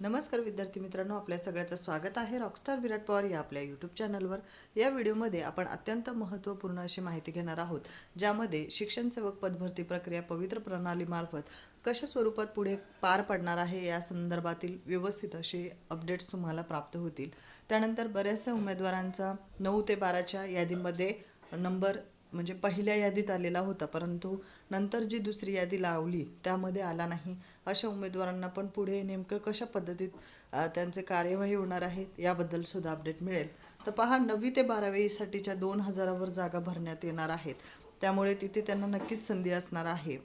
नमस्कार विद्यार्थी मित्रांनो आपल्या सगळ्याचं स्वागत आहे रॉकस्टार विराट पवार या आपल्या यूट्यूब चॅनलवर या व्हिडिओमध्ये आपण अत्यंत महत्त्वपूर्ण अशी माहिती घेणार आहोत ज्यामध्ये शिक्षण सेवक पदभरती प्रक्रिया पवित्र प्रणालीमार्फत कशा स्वरूपात पुढे पार पडणार आहे या संदर्भातील व्यवस्थित असे अपडेट्स तुम्हाला प्राप्त होतील. त्यानंतर बऱ्याचशा उमेदवारांचा नऊ ते बाराच्या यादीमध्ये नंबर म्हणजे पहिल्या यादीत आलेला होता परंतु नंतर जी दुसरी यादी लावली त्यामध्ये आला नाही. अशा उमेदवारांना पण पुढे नेमकं कशा पद्धतीत त्यांचे कार्यवाही होणार आहेत याबद्दल सुद्धा अपडेट मिळेल. तर पहा नववी ते बारावीसाठीच्या दोन हजारावर जागा भरण्यात येणार आहेत. त्यामुळे तिथे त्यांना नक्कीच संधी असणार आहे.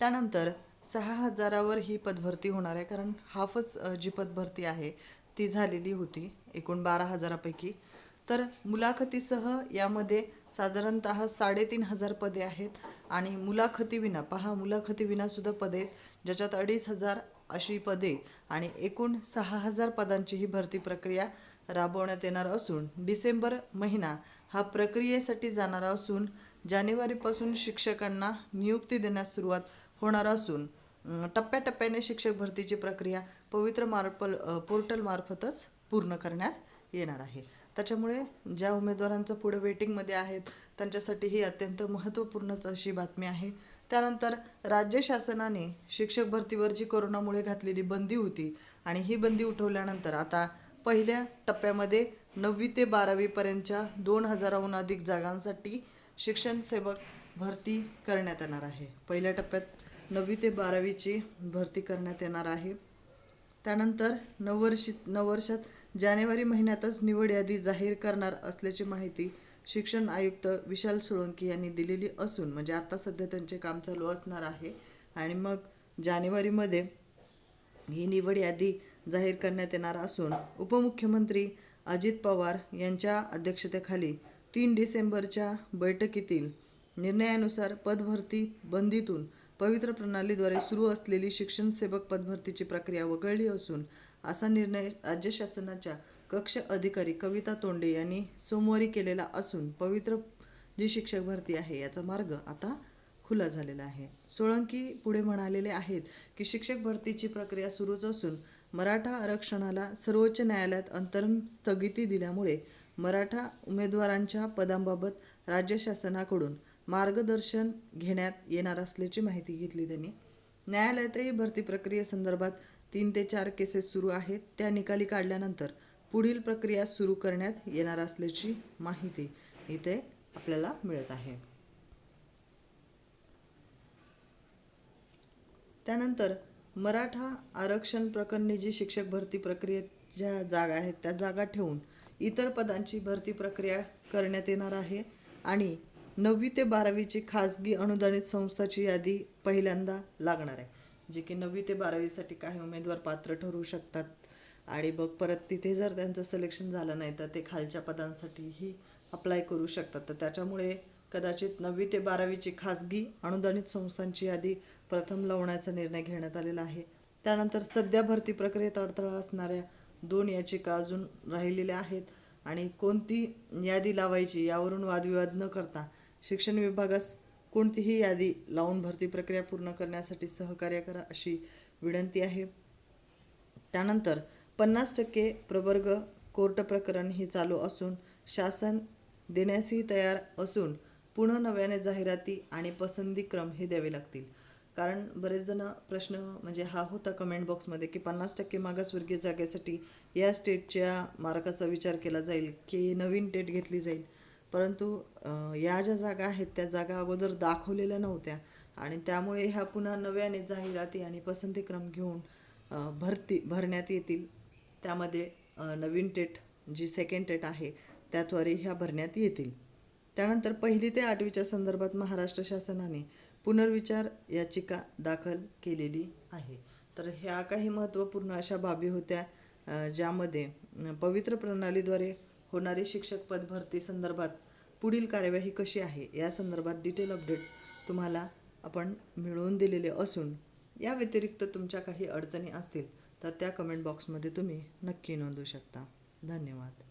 त्यानंतर सहा हजारावर ही पदभरती होणार आहे कारण हाफच जी पदभरती आहे ती झालेली होती एकूण बारा हजारापैकी. तर मुलाखतीसह यामध्ये साधारणतः साडेतीन हजार पदे आहेत. आणि मुलाखतीविना पहा मुलाखतीविनासुद्धा पदे आहेत. ज्याच्यात अडीच हजार अशी पदे आणि एकूण सहा हजार पदांची ही भरती प्रक्रिया राबवण्यात येणार असून डिसेंबर महिना हा प्रक्रियेसाठी जाणारा असून जानेवारीपासून शिक्षकांना नियुक्ती देण्यास सुरुवात होणार असून टप्प्याटप्प्याने शिक्षक भरतीची प्रक्रिया पवित्र मार्पल पोर्टलमार्फतच पूर्ण करण्यात येणार आहे. त्याच्यामुळे ज्या उमेदवारांचं पुढे वेटिंगमध्ये आहेत त्यांच्यासाठी ही अत्यंत महत्त्वपूर्णच अशी बातमी आहे. त्यानंतर राज्य शासनाने शिक्षक भरतीवर जी कोरोनामुळे घातलेली बंदी होती आणि ही बंदी उठवल्यानंतर आता पहिल्या टप्प्यामध्ये नववी ते बारावीपर्यंतच्या दोन हजाराहून अधिक जागांसाठी शिक्षण सेवक भरती करण्यात येणार आहे. पहिल्या टप्प्यात नववी ते बारावीची भरती करण्यात येणार आहे. त्यानंतर नववर्षी नववर्षात जानेवारी महिन्यातच निवड यादी जाहीर करणार असल्याची माहिती शिक्षण आयुक्त विशाल सोळंकी यांनी दिलेली असून म्हणजे आता सध्या त्यांचे काम चालू असणार आहे. आणि मग जानेवारीमध्ये ही निवड यादी जाहीर करण्यात येणार असून उपमुख्यमंत्री अजित पवार यांच्या अध्यक्षतेखाली तीन डिसेंबरच्या बैठकीतील निर्णयानुसार पदभरती बंदीतून पवित्र प्रणालीद्वारे सुरू असलेली शिक्षण सेवक पदभरतीची प्रक्रिया वगळली असून असा निर्णय राज्य शासनाच्या कक्ष अधिकारी कविता तोंडे यांनी सोमवारी केलेला असून पवित्र जी शिक्षक भरती आहे याचा मार्ग आता खुला झालेला आहे. सोळंकी पुढे म्हणालेले आहेत की शिक्षक भरतीची प्रक्रिया सुरूच असून मराठा आरक्षणाला सर्वोच्च न्यायालयात अंतरिम स्थगिती दिल्यामुळे मराठा उमेदवारांच्या पदांबाबत राज्य शासनाकडून मार्गदर्शन घेण्यात येणार असल्याची माहिती घेतली त्यांनी. न्यायालयातही भरती प्रक्रियेसंदर्भात तीन ते चार केसेस सुरू आहेत. त्या निकाली काढल्यानंतर पुढील प्रक्रिया सुरू करण्यात येणार असल्याची माहिती इथे आपल्याला मिळत आहे. त्यानंतर मराठा आरक्षण प्रकरणी जी शिक्षक भरती प्रक्रियेत ज्या जागा आहेत त्या जागा ठेवून इतर पदांची भरती प्रक्रिया करण्यात येणार आहे आणि नववी ते बारावीची खाजगी अनुदानित संस्थाची यादी पहिल्यांदा लागणार आहे. जे की नववी ते बारावीसाठी काही उमेदवार पात्र ठरू शकतात. आणि बघ परत तिथे जर त्यांचं सिलेक्शन झालं नाही तर ते खालच्या पदांसाठीही अप्लाय करू शकतात. तर त्याच्यामुळे कदाचित नववी ते बारावीची खाजगी अनुदानित संस्थांची यादी प्रथम लावण्याचा निर्णय घेण्यात आलेला आहे. त्यानंतर सध्या भरती प्रक्रियेत अडथळा असणाऱ्या दोन याचिका अजून राहिलेल्या आहेत. आणि कोणती यादी लावायची यावरून वादविवाद न करता शिक्षण विभागास कोणतीही यादी लावून भरती प्रक्रिया पूर्ण करण्यासाठी सहकार्य करा अशी विनंती आहे. त्यानंतर पन्नास टक्के प्रवर्ग कोर्ट प्रकरण हे चालू असून शासन देण्यासही तयार असून पुन्हा नव्याने जाहिराती आणि पसंती क्रम हे द्यावे लागतील. कारण बरेच जण प्रश्न म्हणजे हा होता कमेंट बॉक्समध्ये की पन्नास टक्के मागासवर्गीय जागेसाठी या स्टेटच्या मार्काचा विचार केला जाईल की नवीन डेट घेतली जाईल. परंतु या ज्या जागा आहेत त्या जागा अगोदर दाखवलेल्या नव्हत्या. आणि त्यामुळे ह्या पुन्हा नव्याने जाहिराती आणि पसंतीक्रम घेऊन भरती भरण्यात येतील. त्यामध्ये नवीन टेट जी सेकंड टेट आहे त्याद्वारे ह्या भरण्यात येतील. त्यानंतर पहिली ते आठवीच्या संदर्भात महाराष्ट्र शासनाने पुनर्विचार याचिका दाखल केलेली आहे. तर ह्या काही महत्त्वपूर्ण अशा बाबी होत्या ज्यामध्ये पवित्र प्रणालीद्वारे होणारी शिक्षक पद भरती संदर्भात पुढील कार्यवाही कशी आहे या संदर्भात डिटेल अपडेट तुम्हाला आपण मिळवून दिलेले असून या व्यतिरिक्त तुमच्या काही अडचणी असतील तर त्या कमेंट बॉक्समध्ये तुम्ही नक्की नोंदवू शकता. धन्यवाद.